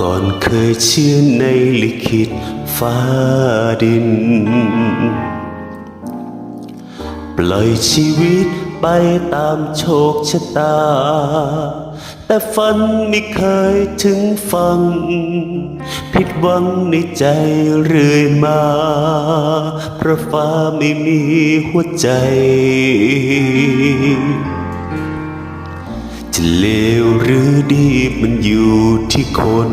ก่อนเคยเชื่อในลิขิตฟ้าดิน ปล่อยชีวิต ไปตามโชคชะตา แต่ฝันไม่เคยถึงฟัง ผิดหวังในใจเรื่อยมา เพราะฟ้าไม่มีหัวใจ จะเลวหรือดีมันอยู่ที่คน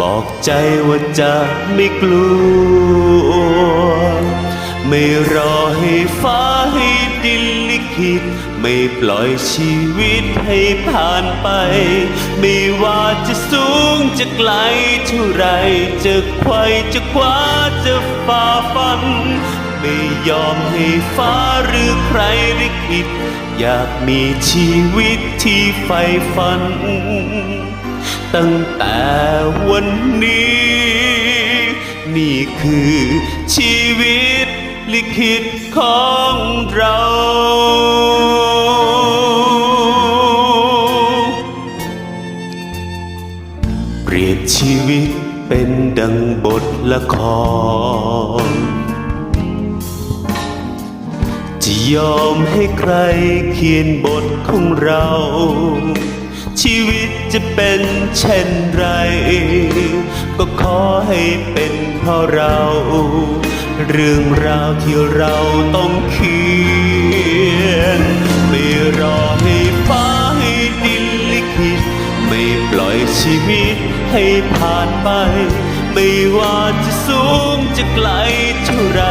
บอกใจว่าจะไม่กลัว ไม่รอให้ฟ้าให้ดินลิขิต ไม่ปล่อยชีวิตให้ผ่านไป ไม่ว่าจะสูงจะไกลเท่าไร จะไขว่จะคว้าจะฝ่าฟัน ไม่ยอมให้ฟ้าหรือใครลิขิต อยากมีชีวิตที่ใฝ่ฝัน ตั้งแต่วันนี้ นี่คือชีวิตลิขิตของเราเปรียบชีวิตเป็นดังบทละคร จะยอมให้ใครเขียนบทของเรา ชีวิต จะเป็นเช่นไร ก็ขอให้เป็นเพราะเรา เรื่องราวที่เราต้องเขียนไม่รอให้ฟ้าให้ดินลิขิตไม่ปล่อยชีวิตให้ผ่านไป ไม่ว่าจะสูงจะไกลเท่าไร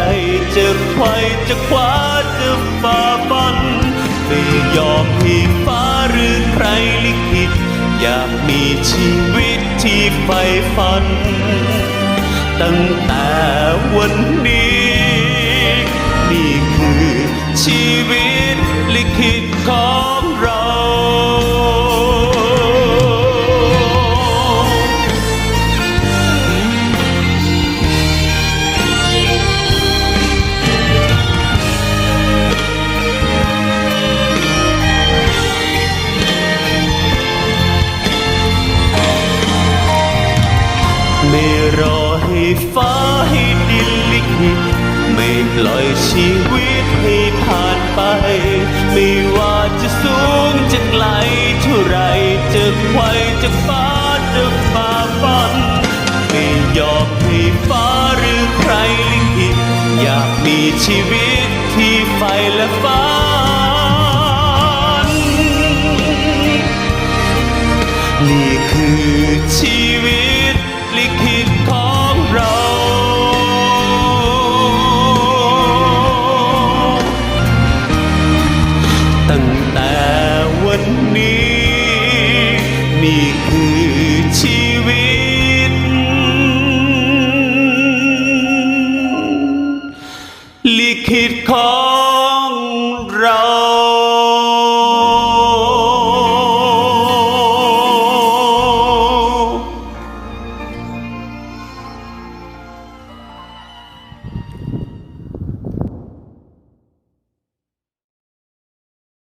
จะไขว่จะคว้าจะฝ่าฟัน ไม่ยอมให้ฟ้าหรือใคร อยากมีชีวิตที่ใฝ่ฝัน ตั้งแต่วันนี้ นี่คือชีวิตลิขิตของ ฟ้าให้ดินลิขิตไม่ปล่อยชีวิตให้ผ่านไป ไม่ว่าจะสูงจะไกลเท่าไรจะไวจะฟ้าจะฝ่าฟันไม่ยอมให้ฟ้าหรือใครลิขิตอยากมีชีวิตที่ใฝ่และฝันนี่คือชีวิต แต่วันนี้นี่